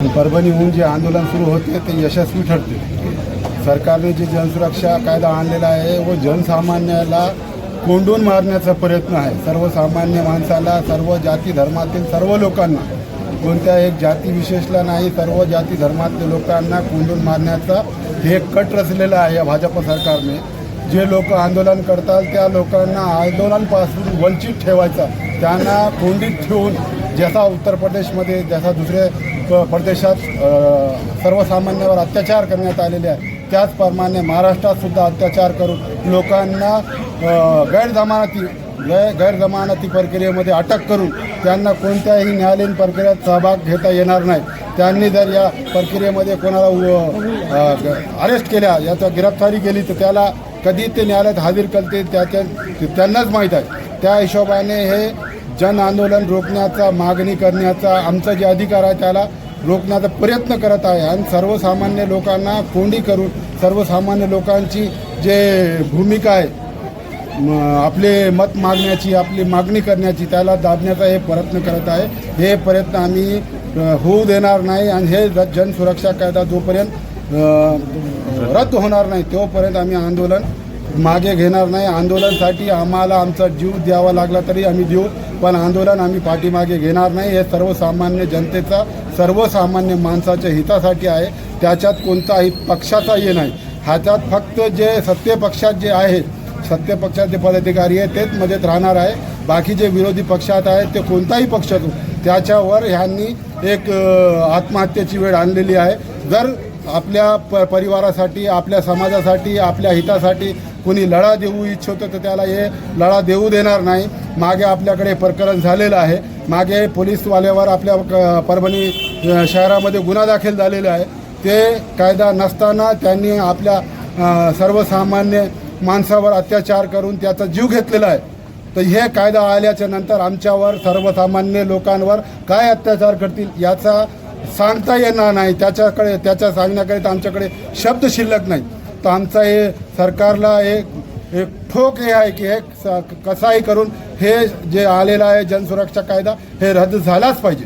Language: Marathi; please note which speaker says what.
Speaker 1: परभणीहून जे आंदोलन सुरू होते ते यशस्वी ठरते. सरकारने जे जनसुरक्षा कायदा आणलेला आहे व जनसामान्याला कोंडून मारण्याचा प्रयत्न आहे. सर्वसामान्य माणसाला सर्व जाती धर्मातील सर्व लोकांना कोणत्या एक जाती विशेषला नाही सर्व जाती धर्मातील लोकांना कोंडून मारण्याचा हे कट रचलेलं आहे या भाजप सरकारने. जे लोक आंदोलन करतात त्या लोकांना आंदोलनपासून वंचित ठेवायचं. त्यांना कोंडीत ठेवून जसा उत्तर प्रदेशमध्ये जसा दुसऱ्या प्रदेशात सर्वसामान्यावर अत्याचार करण्यात आलेले आहे. त्याचप्रमाणे महाराष्ट्रातसुद्धा अत्याचार करून लोकांना गैरजमानती गैर गैरजमानती प्रक्रियेमध्ये अटक करून त्यांना कोणत्याही न्यायालयीन प्रक्रियेत सहभाग घेता येणार नाही. त्यांनी जर या प्रक्रियेमध्ये कोणाला अरेस्ट केल्या याचा गिरफ्तारी केली तर त्याला कधी ते न्यायालयात हजर करते त्याच्या त्यांनाच माहीत आहे. त्या हिशोबाने हे जन आंदोलन रोखण्याचा मागणी करण्याचा आमचा जे अधिकार आहे त्याला रोखण्याचा प्रयत्न करत आहे. आणि सर्वसामान्य लोकांना कोंडी करून सर्वसामान्य लोकांची जे भूमिका आहे आपले मत मागण्याची आपली मागणी करण्याची त्याला दाबण्याचा हे प्रयत्न करत आहे. हे प्रयत्न आम्ही होऊ देणार नाही आणि हे ज- जनसुरक्षा कायदा जोपर्यंत रद्द होणार नाही तोपर्यंत आम्ही आंदोलन मागे घेणार नाही. आंदोलनासाठी आम्हाला आमचा जीव द्यावा लागला तरी आम्ही देऊ पण आंदोलन आम्ही पाठीमागे घेणार नाही. हे सर्वसामान्य जनतेचा सर्वसामान्य माणसाच्या हितासाठी आहे. त्याच्यात कोणताही पक्षाचा हे नाही. ह्याच्यात फक्त जे सत्य पक्षात जे आहे सत्यपक्षाचे पदाधिकारी आहे तेच मजेत राहणार आहे. बाकी जे विरोधी पक्षात आहेत ते कोणताही पक्ष असो त्याच्यावर ह्यांनी एक आत्महत्येची वेळ आणलेली आहे. जर आपल्या प परिवारासाठी आपल्या समाजासाठी आपल्या हितासाठी कोणी लढा देऊ इच्छितं तर त्याला हे लढा देऊ देणार नाही. मागे आपल्याकडे प्रकरण झालेलं आहे. मागे पोलीसवाल्यावर आपल्या क- परभणी शहरामध्ये गुन्हा दाखल झालेला आहे. ते कायदा नसताना त्यांनी आपल्या सर्वसामान्य माणसावर अत्याचार करून त्याचा जीव घेतलेला आहे. तर हे कायदा आल्याच्यानंतर आमच्यावर सर्वसामान्य लोकांवर काय अत्याचार करतील याचा सांगता येणार नाही. त्याच्याकडे त्याच्या सांगण्याकडे तर आमच्याकडे शब्द शिल्लक नाही. तर आमचा हे सरकारला एक एक ठोक हे आहे की हे स- कसाही करून हे जे आलेलं आहे जनसुरक्षा कायदा हे रद्द झालाच पाहिजे.